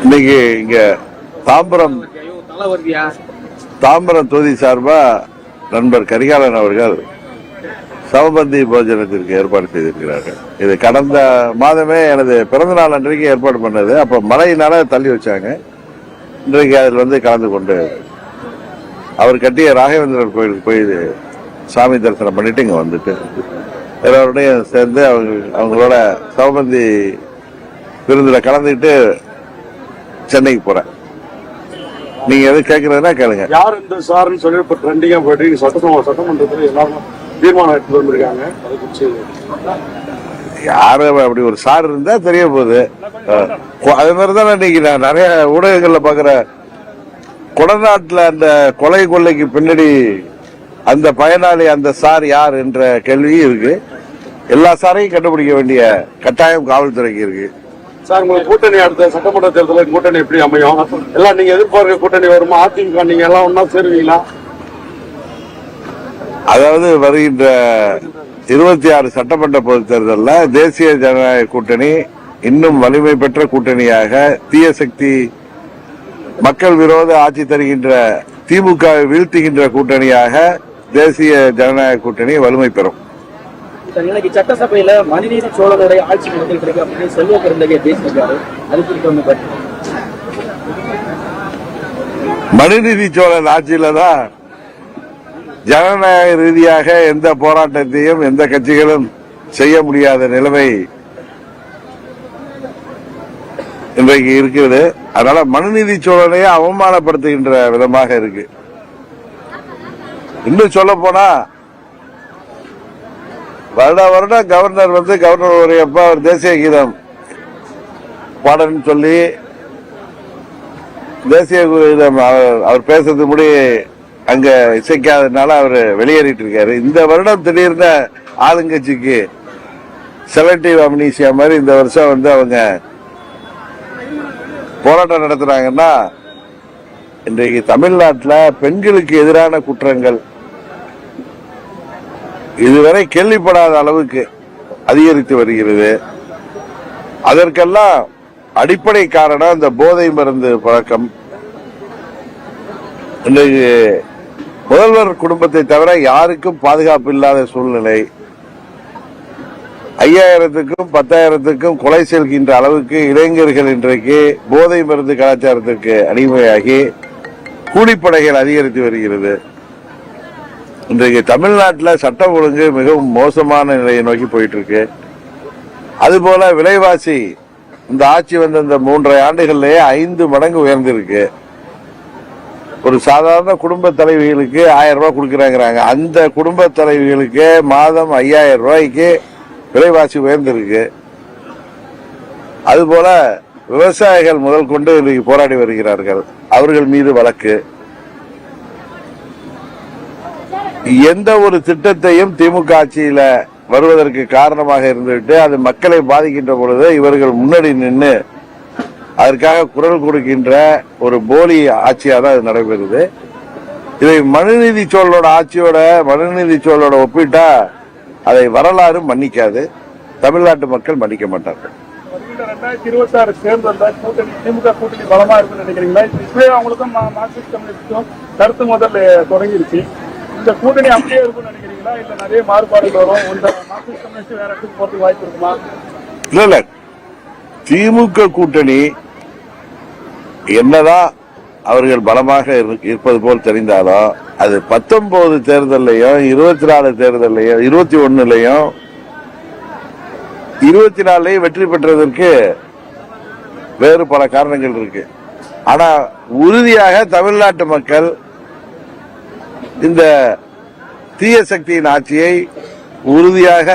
இன்னைக்கு இங்க தாம்பரம் தாம்பரம் தொகுதி சார்பா நண்பர் கரிகாலன் அவர்கள் சமபந்தி போஜனத்திற்கு ஏற்பாடு செய்திருக்கிறார்கள். இது கடந்த மாதமே எனது பிறந்த நாள் அன்றைக்கு ஏற்பாடு பண்ணது. அப்ப மழையினால தள்ளி வச்சாங்க. இன்றைக்கு அதில் வந்து கலந்து கொண்டு அவர் கட்டிய ராகவேந்திரர் கோயிலுக்கு போய் சாமி தரிசனம் பண்ணிட்டு இங்க வந்துட்டு எல்லாரோடையும் சேர்ந்து அவங்க அவங்களோட சமபந்தி விருந்தில் கலந்துக்கிட்டு சென்னைக்கு போறேன். நீங்க எது கேட்கறதுன்னா கேளுங்க. யார் இந்த சார்னு சொல்லி இப்ப ட்ரெண்டிங்கா போயிட்டு நீங்க சட்டசபை சட்டமன்றத்துல எல்லாரும் தீர்மானம் எடுத்து வந்திருக்காங்க அதை குறிச்சு யாரு அப்படி ஒரு சார் இருந்தா தெரிய போகுது. அது மாதிரி தான் இன்னைக்கு நான் நிறைய ஊடகங்கள்ல பாக்குற கொடநாட்டுல அந்த கொலை கொள்ளைக்கு பின்னாடி அந்த பயனாளி அந்த சார் யார் என்ற கேள்வி இருக்கு. எல்லா சாரையும் கண்டுபிடிக்க வேண்டிய கட்டாயம் காவல்துறைக்கு இருக்கு. சார் உங்களுக்கு கூட்டணி அடுத்த சட்டமன்ற தேர்தலில் கூட்டணி எப்படி அமையும்? எல்லாம் நீங்க எதிர்பார்க்க கூட்டணி வருமா? அதிமுக நீங்க எல்லாம் ஒன்னா சேருவீங்களா? அதாவது வருகின்ற இருபத்தி ஆறு சட்டமன்ற பொது தேர்தலில் தேசிய ஜனநாயக கூட்டணி இன்னும் வலிமை பெற்ற கூட்டணியாக தீய சக்தி மக்கள் விரோத ஆட்சி தருகின்ற திமுக வீழ்த்துகின்ற கூட்டணியாக தேசிய ஜனநாயக கூட்டணி வலிமை பெறும். இன்னைக்கு சட்டசபையில மனுநீதி சோழனுடைய ஆட்சி நடத்திட்டு இருக்கு அப்படின்னு செல்வ பெருந்தகை பேசியிருக்காரு. அது குறித்து வந்து பாத்தீங்கன்னா மனுநீதி சோழன் ஆட்சியில தான் ஜனநாயக ரீதியாக எந்த போராட்டத்தையும் எந்த கட்சிகளும் செய்ய முடியாத நிலைமை இன்றைக்கு இருக்கிறது. அதனால மனுநீதி சோழனையே அவமானப்படுத்துகின்ற விதமாக இருக்கு. இன்னும் சொல்ல போனா வருட வருடம் கவர்னர் வந்து கவர்னர் உரையப்ப அவர் தேசிய கீதம் பாடன்னு சொல்லி தேசிய கீதம் அவர் அவர் பேசுறது முடி அங்க இசைக்காததுனால அவர் வெளியேறிட்டு இருக்காரு. இந்த வருடம் திடீர்னு ஆளுங்கட்சிக்கு செலக்டிவ் அம்னீசியா மாதிரி இந்த வருஷம் வந்து அவங்க போராட்டம் நடத்துறாங்கன்னா இன்றைக்கு தமிழ்நாட்டில் பெண்களுக்கு எதிரான குற்றங்கள் இதுவரை கேள்விப்படாத அளவுக்கு அதிகரித்து வருகிறது. அதற்கெல்லாம் அடிப்படை காரணம் இந்த போதை மருந்து பழக்கம். இன்றைக்கு முதல்வர் குடும்பத்தை தவிர யாருக்கும் பாதுகாப்பு இல்லாத சூழ்நிலை. ஐயாயிரத்துக்கும் பத்தாயிரத்துக்கும் கொலை செல்கின்ற அளவுக்கு இளைஞர்கள் இன்றைக்கு போதை மருந்து கலாச்சாரத்திற்கு அடிமையாகி கூலிப்படைகள் அதிகரித்து வருகிறது. இன்றைக்கு தமிழ்நாட்டில் சட்டம் ஒழுங்கு மிகவும் மோசமான நிலையை நோக்கி போயிட்டு இருக்கு அதுபோல விலைவாசி இந்த ஆட்சி வந்த இந்த மூன்றரை ஆண்டுகள்லயே ஐந்து மடங்கு உயர்ந்திருக்கு. ஒரு சாதாரண குடும்ப தலைவிகளுக்கு ஆயிரம் ரூபாய் கொடுக்குறாங்கிறாங்க. அந்த குடும்ப தலைவிகளுக்கு மாதம் ஐயாயிரம் ரூபாய்க்கு விலைவாசி உயர்ந்திருக்கு. அதுபோல விவசாயிகள் முதல் கொண்டு இன்னைக்கு போராடி வருகிறார்கள். அவர்கள் மீது வழக்கு. எந்த ஒரு திட்டத்தையும் திமுக ஆட்சியில வருவதற்கு காரணமாக இருந்துவிட்டு அது மக்களை பாதிக்கின்ற பொழுது இவர்கள் முன்னாடி நின்று அதற்காக குரல் கொடுக்கின்ற ஒரு போலி ஆட்சியாக தான் அது நடைபெறுது. இதை மனுநீதி சோழனோட ஆட்சியோட மனுநீதி சோழனோட ஒப்பிட்டா அதை வரலாறு மன்னிக்காது. தமிழ்நாட்டு மக்கள் மன்னிக்க மாட்டார்கள். கூட்டணி திமுக கூட்டணி பலமா இருக்குன்னு நினைக்கிறீங்களா? அவங்களுக்கும் மார்க்சிஸ்ட் கருத்து முதல்ல தொடங்கிருச்சு. இந்த கூட்டணி அப்படியே இருக்கும்னு நினைக்கிறீங்களா? இல்ல நிறைய மாறுபாடுகள் வரும்? இந்த மார்க்சிஸ்ட் கம்யூனிஸ்ட் வேற இடத்துக்கு போறதுக்கு வாய்ப்பு இருக்குமா? இல்ல இல்ல. திமுக கூட்டணி என்னதான் அவர்கள் பலமாக இருப்பது போல் தெரிந்தாலும் அது பத்தொன்பது தேர்தலையும் இருபத்தி நாலு தேர்தலையும் இருபத்தி ஒன்னுலையும் இருபத்தி நாலுலையும் வெற்றி பெற்றதற்கு வேறு பல காரணங்கள் இருக்கு. ஆனா உறுதியாக தமிழ்நாட்டு மக்கள் இந்த தீய சக்தியின் ஆட்சியை உறுதியாக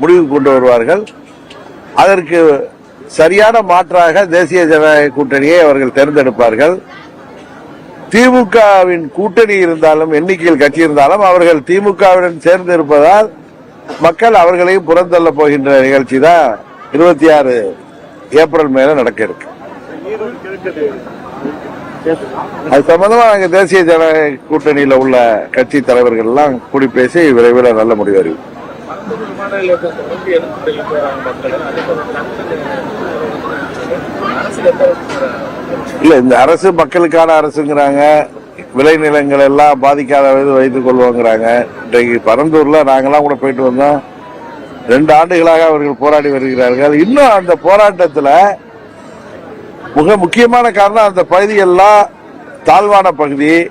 முடிவு கொண்டு வருவார்கள். அதற்கு சரியான மாற்றாக தேசிய ஜனநாயக கூட்டணியை அவர்கள் தேர்ந்தெடுப்பார்கள். திமுகவின் கூட்டணி இருந்தாலும் எண்ணிக்கையில் கட்சி இருந்தாலும் அவர்கள் திமுகவுடன் சேர்ந்து இருப்பதால் மக்கள் அவர்களையும் புறந்தள்ள போகின்ற நிகழ்ச்சி தான் இருபத்தி ஆறு ஏப்ரல் மேல நடக்க இருக்கு. அது சம்பந்தமா நாங்க தேசிய ஜன கூட்டணியில உள்ள கட்சி தலைவர்கள் எல்லாம் கூடி பேசி விரைவில் நல்ல முடிவு அறிவிப்போம் இல்ல இந்த அரசு மக்களுக்கான அரசுங்கிறாங்க விளைநிலங்கள் எல்லாம் பாதிக்காத வைத்துக் கொள்வோங்கிறாங்க. இன்றைக்கு பரந்தூர்ல நாங்கெல்லாம் கூட போயிட்டு வந்தோம். ரெண்டு ஆண்டுகளாக அவர்கள் போராடி வருகிறார்கள். இன்னும் அந்த போராட்டத்துல மிக முக்கியமான காரணம் அந்த பகுதியெல்லாம் தாழ்வான பகுதி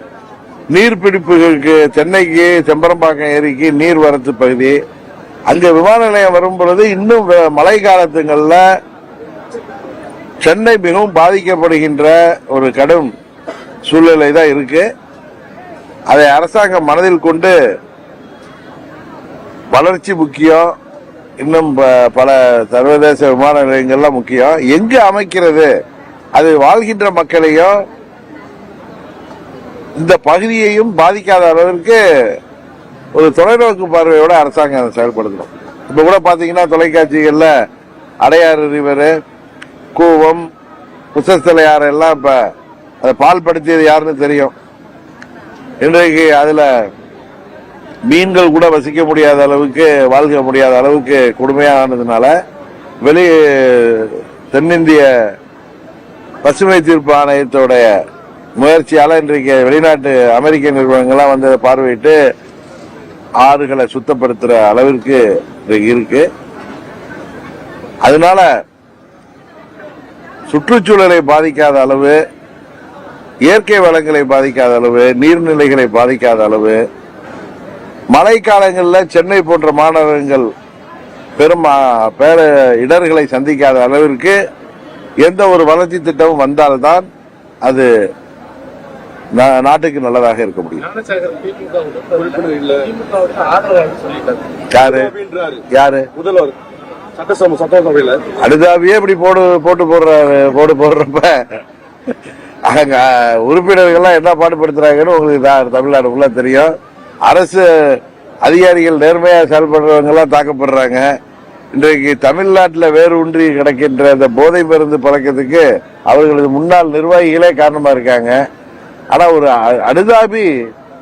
நீர்பிடிப்புகளுக்கு சென்னைக்கு செம்பரம்பாக்கம் ஏரிக்கு நீர் வரத்து பகுதி. அங்க விமான நிலையம் வரும் பொழுது இன்னும் மழை காலத்துங்கள்ல சென்னை மிகவும் பாதிக்கப்படுகின்ற ஒரு கடும் சூழ்நிலை தான் இருக்கு. அதை அரசாங்கம் மனதில் கொண்டு வளர்ச்சி முக்கியம். இன்னும் ப- பல சர்வதேச விமான நிலையங்கள்லாம் முக்கியம். எங்கு அமைக்கிறது? அது வாழ்கின்ற மக்களையும் இந்த பகுதியையும் பாதிக்காத அளவிற்கு ஒரு தொலைநோக்கு பார்வையோட அரசாங்கம் செயல்படுத்தணும். இப்ப கூட பாத்தீங்கன்னா தொலைக்காட்சிகள்ல அடையாறு ரிவர் கூவம் குசஸ்தலையாறு எல்லாம் இப்ப அதை பால் படுத்தியது யாருன்னு தெரியும். இன்றைக்கு அதுல மீன்கள் கூட வசிக்க முடியாத அளவுக்கு வாழ்க்க முடியாத அளவுக்கு கொடுமையானதுனால வெளி தென்னிந்திய பசுமை தீர்ப்பு ஆணையத்தோடைய முயற்சியால இன்றைக்கு வெளிநாட்டு அமெரிக்க நிறுவனங்கள்லாம் வந்து பார்வையிட்டு ஆறுகளை சுத்தப்படுத்துற அளவிற்கு இன்றைக்கு இருக்கு. அதனால சுற்றுச்சூழலை பாதிக்காத அளவு இயற்கை வளங்களை பாதிக்காத அளவு நீர்நிலைகளை பாதிக்காத அளவு மழைக்காலங்களில் சென்னை போன்ற மாநகரங்கள் பெரும் பேர இடர்களை சந்திக்காத அளவிற்கு எந்த ஒரு வளர்ச்சி திட்டமும் வந்தால்தான் அது நாட்டுக்கு நல்லதாக இருக்க முடியும். யாரு? யாரு? முதல்வர். சட்டசபை சட்டசபையில. இப்படி போடு போட்டு போடுறாரு போட்டு போடுறப்ப அங்க உறுப்பினர்கள்லாம் என்ன பாடுபடுத்துறாங்கன்னு உங்களுக்கு தமிழ்நாடு ஃபுல்லா தெரியும். அரசு அதிகாரிகள் நேர்மையா செயல்படுறவங்க எல்லாம் தாக்கப்படுறாங்க. இன்றைக்கு தமிழ்நாட்டில் வேறு ஒன்றி கிடக்கின்ற இந்த போதை மருந்து பழக்கத்துக்கு அவர்களது முன்னாள் நிர்வாகிகளே காரணமா இருக்காங்க. ஆனா ஒரு அ- அனுதாபி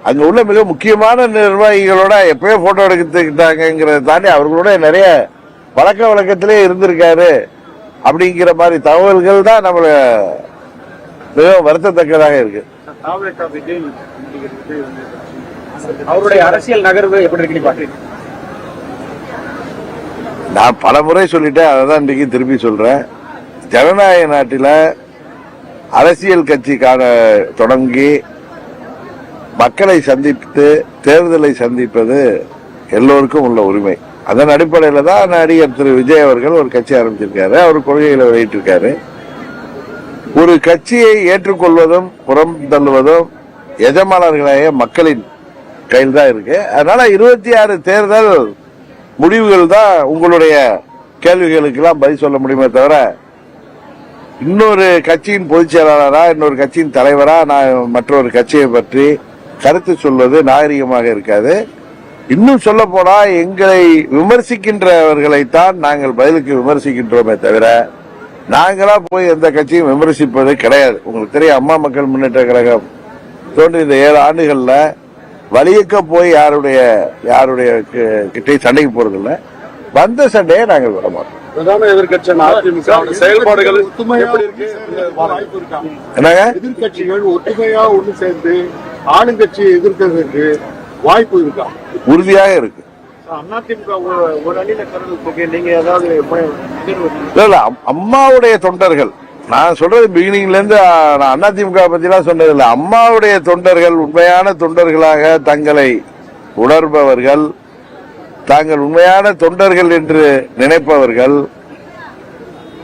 அங்கே உள்ள மிக முக்கியமான நிர்வாகிகளோட எப்பயோ போட்டோ எடுத்துக்கிட்டாங்கிறத தாண்டி அவர்களோட நிறைய பழக்க வழக்கத்திலே இருந்திருக்காரு. அப்படிங்கிற மாதிரி தகவல்கள் தான் நம்மள மிகவும் வருத்தத்தக்கதாக இருக்கு. அவருடைய அரசியல் நகர்வு எப்படி இருக்குன்னு பாக்குறீங்க நான் பல முறை சொல்லிட்டேன் அதை தான் இன்றைக்கு திருப்பி சொல்றேன். ஜனநாயக நாட்டில் அரசியல் கட்சிக்கான தொடங்கி மக்களை சந்தித்து தேர்தலை சந்திப்பது எல்லோருக்கும் உள்ள உரிமை. அதன் அடிப்படையில் தான் நடிகர் திரு விஜய் அவர்கள் ஒரு கட்சி ஆரம்பிச்சிருக்காரு. அவர் கொள்கைகளை வெளியிட்டிருக்காரு. ஒரு கட்சியை ஏற்றுக்கொள்வதும் புறம் தள்ளுவதும் எஜமானர்களாக மக்களின் கையில் தான் இருக்கு. அதனால இருபத்தி ஆறு தேர்தல் முடிவுகள் தான் உங்களுடைய கேள்விகளுக்கெல்லாம் பதில் சொல்ல முடியுமே தவிர இன்னொரு கட்சியின் பொதுச் செயலாளரா இன்னொரு கட்சியின் தலைவரா நான் மற்றொரு கட்சியை பற்றி கருத்து சொல்வது நாகரிகமாக இருக்காது. இன்னும் சொல்ல போனா எங்களை விமர்சிக்கின்றவர்களைத்தான் நாங்கள் பதிலுக்கு விமர்சிக்கின்றோமே தவிர நாங்களா போய் எந்த கட்சியும் விமர்சிப்பது கிடையாது. உங்களுக்கு தெரியும் அம்மா மக்கள் முன்னேற்ற கழகம் தோன்றிய இந்த ஏழு ஆண்டுகள்ல வலியக்க போய் யாருடைய யாருடைய கி- கிட்டயும் சண்டைக்கு போறதில்ல. வந்த சண்டையை நாங்கள் விட மாட்டோம். பிரதான எதிர்கட்சியான அதிமுக செயல்பாடுகள் எப்படி இருக்கு? வாய்ப்பு இருக்கா? என்னங்க? எதிர்கட்சிகள் ஒற்றுமையா ஒண்ணு சேர்ந்து ஆளுங்கட்சியை எதிர்க்கிறதுக்கு வாய்ப்பு இருக்கா? உறுதியாக இருக்கு. அதிமுக இல்ல இல்ல அம்மாவுடைய தொண்டர்கள் நான் சொல்றது பிகினிங்ல இருந்து நான் அதிமுக பத்தி எல்லாம் சொன்னது அம்மாவுடைய தொண்டர்கள் உண்மையான தொண்டர்களாக தங்களை உணர்பவர்கள் தாங்கள் உண்மையான தொண்டர்கள் என்று நினைப்பவர்கள்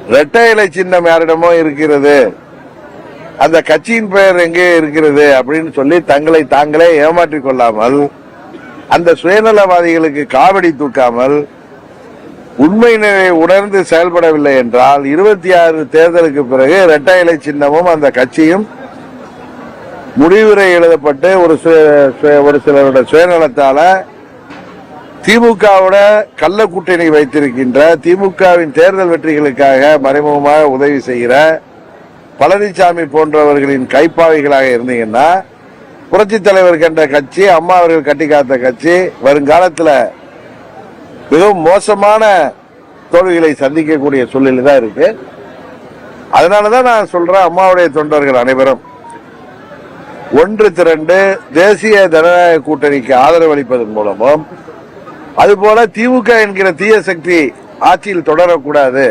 இரட்டை இலை சின்னம் யாரிடமோ இருக்கிறது அந்த கட்சியின் பெயர் எங்கே இருக்கிறது அப்படின்னு சொல்லி தங்களை தாங்களே ஏமாற்றிக் கொள்ளாமல் அந்த சுயநலவாதிகளுக்கு காவடி தூக்காமல் உண்மை நிலையை உணர்ந்து செயல்படவில்லை என்றால் இருபத்தி ஆறு தேர்தலுக்கு பிறகு இரட்டை இலை சின்னமும் அந்த கட்சியும் முடிவுரை எழுதப்பட்டு ஒரு சு- சு- ஒரு சிலரோட சுயநலத்தால திமுகவோட கள்ள கூட்டணி வைத்திருக்கின்ற திமுகவின் தேர்தல் வெற்றிகளுக்காக மறைமுகமாக உதவி செய்கிற பழனிசாமி போன்றவர்களின் கைப்பாவைகளாக இருந்தீங்கன்னா புரட்சி தலைவர் கண்ட கட்சி அம்மா அவர்கள் கட்டி காத்த கட்சி வருங்காலத்தில் மிகவும் மோசமான தோல்விகளை சந்திக்கக்கூடிய சூழ்நிலை தான் இருக்கு. அதனாலதான் நான் சொல்றேன் அம்மாவுடைய தொண்டர்கள் அனைவரும் ஒன்று திரண்டு தேசிய ஜனநாயக கூட்டணிக்கு ஆதரவு அளிப்பதன் மூலமும் அதுபோல திமுக என்கிற தீய சக்தி ஆட்சியில் தொடரக்கூடாது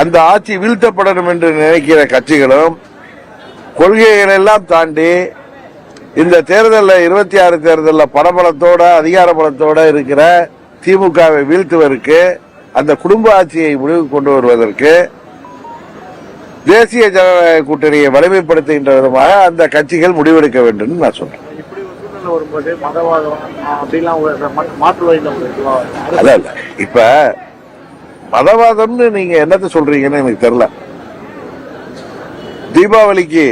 அந்த ஆட்சி வீழ்த்தப்படணும் என்று நினைக்கிற கட்சிகளும் கொள்கைகள் எல்லாம் தாண்டி இந்த தேர்தலில் இருபத்தி ஆறு தேர்தலில் பணபலத்தோட அதிகார பலத்தோட இருக்கிற திமுகவை வீழ்த்துவதற்கு அந்த குடும்ப ஆட்சியை முடிவுக்கு கொண்டு வருவதற்கு தேசிய ஜனநாயக கூட்டணியை வலிமைப்படுத்துகின்ற விதமாக அந்த கட்சிகள் முடிவெடுக்க வேண்டும் நான் சொல்றேன். இப்ப மதவாதம்னு நீங்க என்னத்த சொல்றீங்கன்னு எனக்கு தெரியல. தீபாவளிக்கு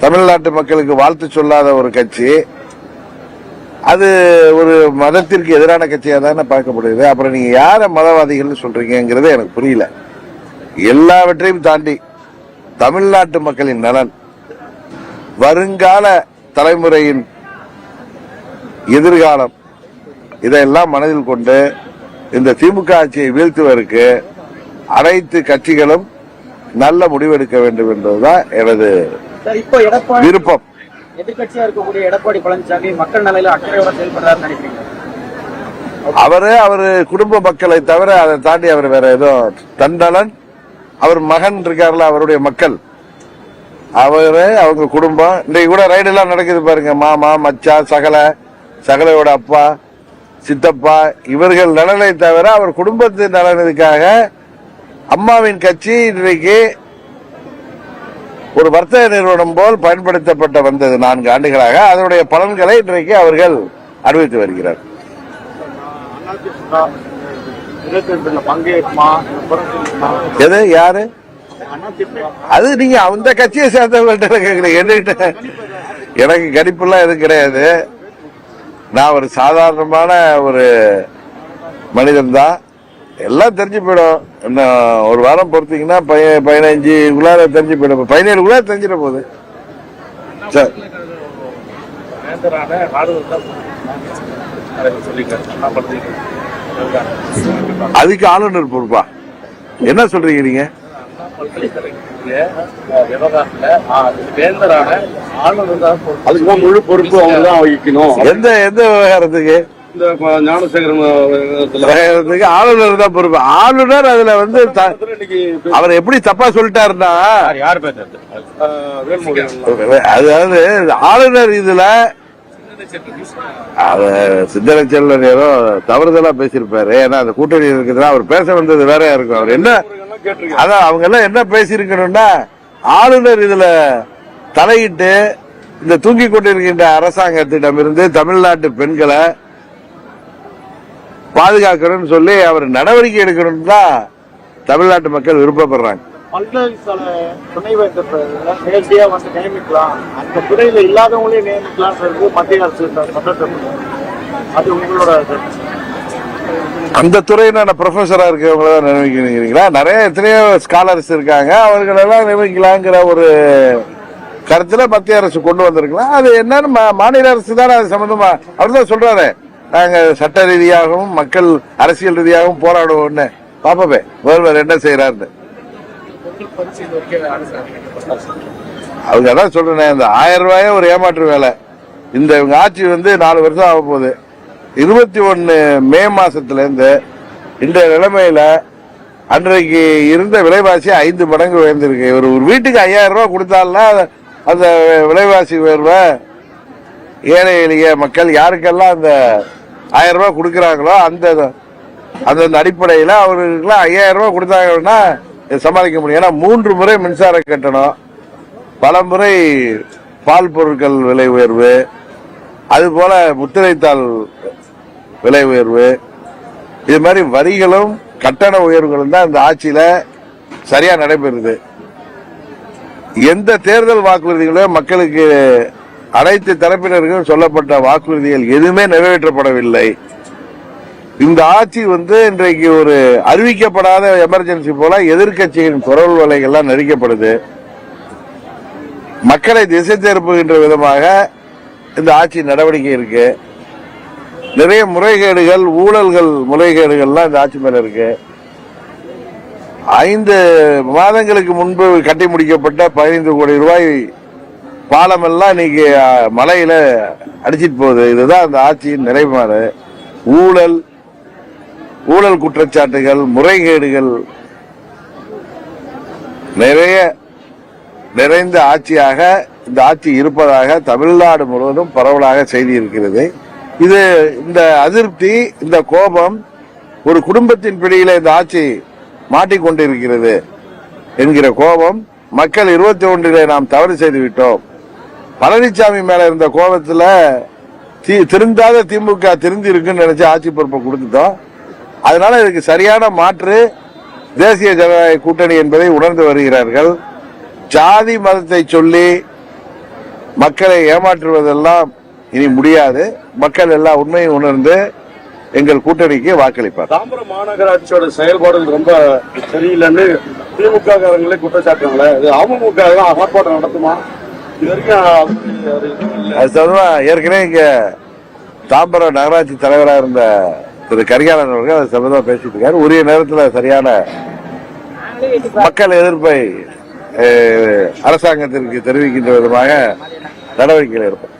தமிழ்நாட்டு மக்களுக்கு வாழ்த்து சொல்லாத ஒரு கட்சி அது ஒரு மதத்திற்கு எதிரான கட்சியா தானே பார்க்கப்படுது. அப்புறம் நீங்க யார மதவாதிகள்னு சொல்றீங்கிறது எனக்கு புரியல. எல்லாவற்றையும் தாண்டி தமிழ்நாட்டு மக்களின் நலன் வருங்கால தலைமுறையின் எதிர்காலம் இதையெல்லாம் மனதில் கொண்டு இந்த திமுக ஆட்சியை வீழ்த்துவதற்கு அனைத்து கட்சிகளும் நல்ல முடிவெடுக்க வேண்டும் என்பதுதான் எனது விருப்பம். எதிர்கட்சியா இருக்கக்கூடிய எடப்பாடி பழனிசாமி மக்கள் நலையில அக்கறையோட செயல்படுறாரு நினைக்கிறீங்க? அவரு அவரு குடும்ப மக்களை தவிர அதை தாண்டி அவர் வேற ஏதோ தண்டலன். அவர் மகன் இருக்காருல அவருடைய மக்கள். அவரு அவங்க குடும்பம். இன்றைக்கு கூட ரைடு எல்லாம் நடக்குது பாருங்க. மாமா மச்சா சகல சகலையோட அப்பா சித்தப்பா இவர்கள் நலனை தவிர அவர் குடும்பத்தின் நலனுக்காக அம்மாவின் கட்சி இன்றைக்கு ஒரு வர்த்தக நிறுவனம் போல் பயன்படுத்தப்பட்ட வந்தது நான்கு ஆண்டுகளாக. அதனுடைய பலன்களை இன்றைக்கு அவர்கள் அறிவித்து வருகிறார். எது? யாரு? அது நீங்க அந்த கட்சியை சேர்ந்தவங்கள்ட்ட கேக்குறீங்க. என்கிட்ட எனக்கு கணிப்புலாம் எதுவும் கிடையாது. நான் ஒரு சாதாரணமான ஒரு மனிதன் தான் எல்லாம் தெரிஞ்சு போயிடும். இன்னும் ஒரு வாரம் பொறுத்தீங்கன்னா பய- பதினஞ்சு குள்ளார தெரிஞ்சு போயிடும். பதினேழு குள்ளார தெரிஞ்சிட போகுது. சரி என்ன அதுக்கு ஆளுநர் பொறுப்பா? என்ன சொல்றீங்க நீங்க. அதுக்குதான் முழு பொறுப்பு அவங்க தான் வகிக்கணும். எந்த எந்த விவகாரத்துக்கு? இந்த ஞானசேகரன் ஆளுநர் தான் பொறுப்பு. ஆளுநர் அதுல வந்து அவர் எப்படி தப்பா சொல்லிட்டாருன்னா யார் அதாவது ஆளுநர் இதுல அது சிந்தனை செல்வன் ஏதோ தவறுதலா பேசியிருப்பாரு. ஏன்னா அந்த கூட்டணி இருக்குதுன்னா அவர் பேச வந்தது வேறையா இருக்கும். அவர் என்ன அதான் அவங்க எல்லாம் என்ன பேசியிருக்கணும்னா ஆளுநர் இதுல தலையிட்டு இந்த தூங்கிக் கொண்டிருக்கின்ற அரசாங்கத்திடமிருந்து தமிழ்நாட்டு பெண்களை பாதுகாக்கணும்னு சொல்லி அவர் நடவடிக்கை எடுக்கணும்னு தான் தமிழ்நாட்டு மக்கள் விருப்பப்படுறாங்க. அந்த துறையில இல்லாதவங்களே நியமிக்கலாம்ன்றது மத்திய அரசு சட்டத்தை அது உங்களோட கருத்து. அந்த துறையின ப்ரொஃபஸரா இருக்கவங்கள தான் நியமிக்கிறீங்களா? நிறைய எத்தனையோ ஸ்காலர்ஸ் இருக்காங்க. அவர்களெல்லாம் நியமிக்கலாங்கிற ஒரு கருத்துல மத்திய அரசு கொண்டு வந்திருக்கலாம். அது என்னன்னு மாநில அரசு தானே அது சம்பந்தமா? அவர் தான் சொல்றாரு. நாங்கள் சட்ட ரீதியாகவும் மக்கள் அரசியல் ரீதியாகவும் போராடுவோம்னு பாப்பவே முதல்வர் என்ன செய்யறாருன்னு அவங்க தான் சொல்றேன் இந்த ஆயிரம் ரூபாயே ஒரு ஏமாற்று வேலை. இந்த இவங்க ஆட்சி வந்து நாலு வருஷம் ஆக போகுது. இருபத்தி ஒன்னு மே மாசத்துல இருந்து இந்த நிலைமையில அன்றைக்கு இருந்த விலைவாசி ஐந்து மடங்கு உயர்ந்திருக்கு. ஒரு ஒரு வீட்டுக்கு ஐயாயிரம் ரூபாய் கொடுத்தாலும் அந்த விலைவாசி உயர்வை ஏழை எளிய மக்கள் யாருக்கெல்லாம் அந்த ஆயிரம் ரூபாய் கொடுக்குறாங்களோ அந்த அந்த அடிப்படையில் அவர்களுக்குலாம் ஐயாயிரம் ரூபாய் கொடுத்தாங்கன்னா சமாளிக்க முடியும். ஏன்னா மூன்று முறை மின்சார கட்டணம் பல முறை பால் பொருட்கள் விலை உயர்வு அதுபோல முத்திரைத்தாள் விலை உயர்வு. இது மாதிரி வரிகளும் கட்டண உயர்வுகளும் தான் இந்த ஆட்சியில சரியா நடைபெறுது. எந்த தேர்தல் வாக்குறுதிகளோ மக்களுக்கு அனைத்து தரப்பினருக்கும் சொல்லப்பட்ட வாக்குறுதிகள் எதுவுமே நிறைவேற்றப்படவில்லை. இந்த ஆட்சி வந்து இன்றைக்கு ஒரு அறிவிக்கப்படாத எமர்ஜென்சி போல எதிர்க்கட்சியின் குரல் வலைகள்லாம் நெறிக்கப்படுது மக்களை திசை திருப்புகின்ற விதமாக இந்த ஆட்சி நடவடிக்கை இருக்கு. நிறைய முறைகேடுகள் ஊழல்கள் முறைகேடுகள்லாம் இந்த ஆட்சி மேல இருக்கு. ஐந்து மாதங்களுக்கு முன்பு கட்டி முடிக்கப்பட்ட பதினைந்து கோடி ரூபாய் பாலம் எல்லாம் இன்னைக்கு மலையில அடிச்சிட்டு போகுது. இதுதான் அந்த ஆட்சியின் நிலைப்பாடு. ஊழல் ஊழல் குற்றச்சாட்டுகள் முறைகேடுகள் நிறைய நிறைந்த ஆட்சியாக இந்த ஆட்சி இருப்பதாக தமிழ்நாடு முழுவதும் பரவலாக செய்தி இருக்கிறது. இது இந்த அதிருப்தி இந்த கோபம் ஒரு குடும்பத்தின் பிடியில இந்த ஆட்சி மாட்டிக்கொண்டிருக்கிறது என்கிற கோபம் மக்கள் இருபத்தி ஒன்றிலே நாம் தவறு செய்து விட்டோம் பழனிசாமி மேல இருந்த கோபத்துல தி- திருந்தாத திமுக திருந்தி இருக்குன்னு நினைச்சு ஆட்சி பொறுப்பை கொடுத்துட்டோம். அதனால இதுக்கு சரியான மாற்று தேசிய ஜனநாயக கூட்டணி என்பதை உணர்ந்து வருகிறார்கள். ஜாதி மதத்தை சொல்லி மக்களை ஏமாற்றுவதெல்லாம் இனி முடியாது. மக்கள் எல்லா உண்மையும் உணர்ந்து எங்கள் கூட்டணிக்கு வாக்களிப்பார் தாம்பரம் மாநகராட்சியோட செயல்பாடுகள் ரொம்ப சரியில்லைன்னு திமுக காரங்களே குற்றச்சாட்டுறாங்களே. இது அமமுக ஆர்ப்பாட்டம் நடத்துமா? அது சொல்லுவேன் ஏற்கனவே இங்க தாம்பரம் நகராட்சி தலைவராக இருந்த திரு கரிகாலன் அவர்கள் அது சம்பந்தமா பேசிட்டு இருக்காரு. உரிய நேரத்தில் சரியான மக்கள் எதிர்ப்பை அரசாங்கத்திற்கு தெரிவிக்கின்ற விதமாக நடவடிக்கைகள் எடுப்போம்